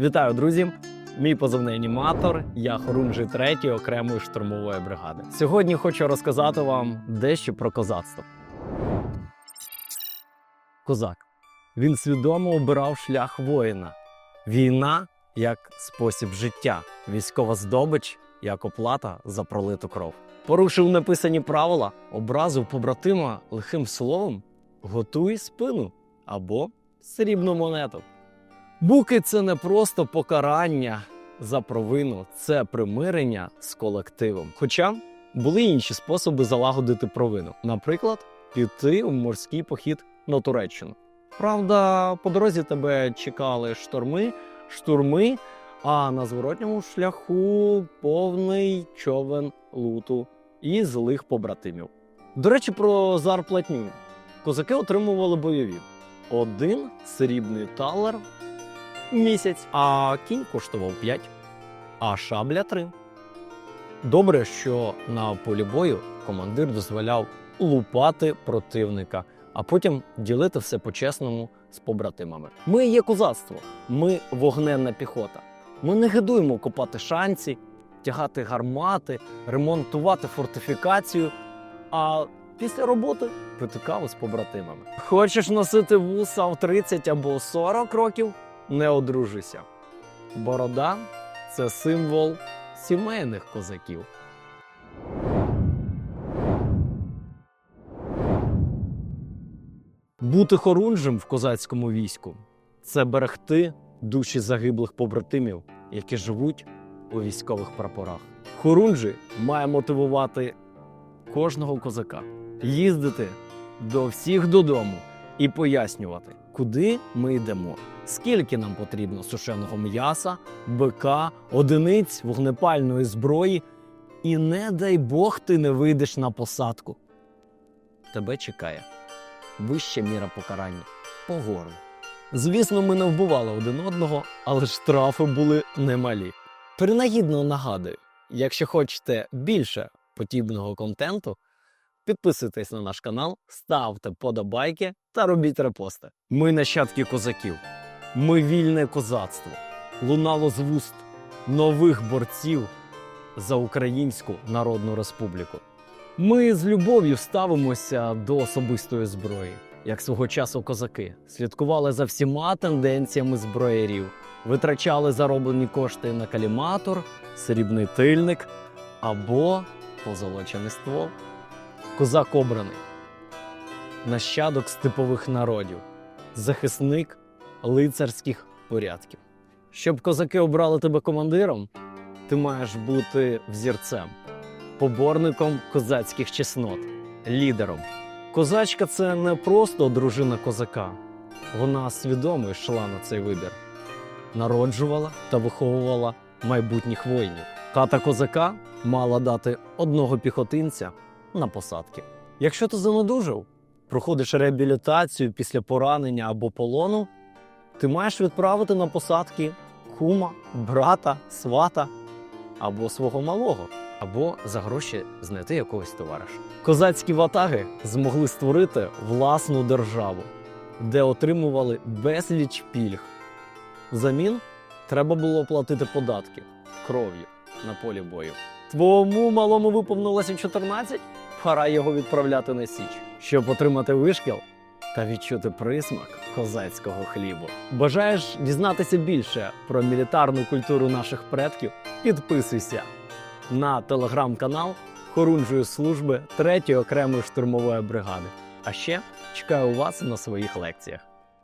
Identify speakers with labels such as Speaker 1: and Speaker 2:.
Speaker 1: Вітаю, друзі! Мій позивний аніматор, я хорунжий 3 окремої штурмової бригади. Сьогодні хочу розказати вам дещо про козацтво. Козак. Він свідомо обирав шлях воїна. Війна як спосіб життя, військова здобич як оплата за пролиту кров. Порушив написані правила, образив побратима лихим словом, готуй спину або срібну монету. Буки це не просто покарання за провину, це примирення з колективом. Хоча були інші способи залагодити провину, наприклад, піти у морський похід на Туреччину. Правда, по дорозі тебе чекали шторми, штурми, а на зворотньому шляху повний човен луту і злих побратимів. До речі, про зарплатню. Козаки отримували бойові. Один срібний талер місяць, а кінь коштував 5, а шабля 3. Добре, що на полі бою командир дозволяв лупати противника, а потім ділити все по-чесному з побратимами. Ми є козацтво, ми вогненна піхота. Ми не гидуємо копати шанці, тягати гармати, ремонтувати фортифікацію. А після роботи пити каву з побратимами. Хочеш носити вуса в 30 або 40 років? Не одружуйся. Борода це символ сімейних козаків. Бути хорунжем в козацькому війську це берегти душі загиблих побратимів, які живуть у військових прапорах. Хорунжі має мотивувати кожного козака їздити до всіх додому і пояснювати, куди ми йдемо, скільки нам потрібно сушеного м'яса, бика, одиниць вогнепальної зброї, і не дай Бог ти не вийдеш на посадку. Тебе чекає вища міра покарання по гору. Звісно, ми не вбивали один одного, але штрафи були немалі. Принагідно нагадую, якщо хочете більше подібного контенту, підписуйтесь на наш канал, ставте подобайки та робіть репости. Ми нащадки козаків. Ми вільне козацтво. Лунало з вуст нових борців за Українську Народну Республіку. Ми з любов'ю ставимося до особистої зброї, як свого часу козаки, слідкували за всіма тенденціями зброярів, витрачали зароблені кошти на каліматор, срібний тильник або позолочений ствол. Козак обраний, нащадок степових народів, захисник лицарських порядків. Щоб козаки обрали тебе командиром, ти маєш бути взірцем, поборником козацьких чеснот, лідером. Козачка це не просто дружина козака, вона свідомо йшла на цей вибір, народжувала та виховувала майбутніх воїнів. Хата козака мала дати одного піхотинця на посадки. Якщо ти занедужав, проходиш реабілітацію після поранення або полону, ти маєш відправити на посадки кума, брата, свата або свого малого, або за гроші знайти якогось товариша. Козацькі ватаги змогли створити власну державу, де отримували безліч пільг. Взамін треба було платити податки кров'ю на полі бою. Твоєму малому виповнилося 14, пора його відправляти на січ, щоб отримати вишкіл та відчути присмак козацького хлібу. Бажаєш дізнатися більше про мілітарну культуру наших предків? Підписуйся на телеграм-канал Хорунжої служби 3 окремої штурмової бригади. А ще чекаю вас на своїх лекціях.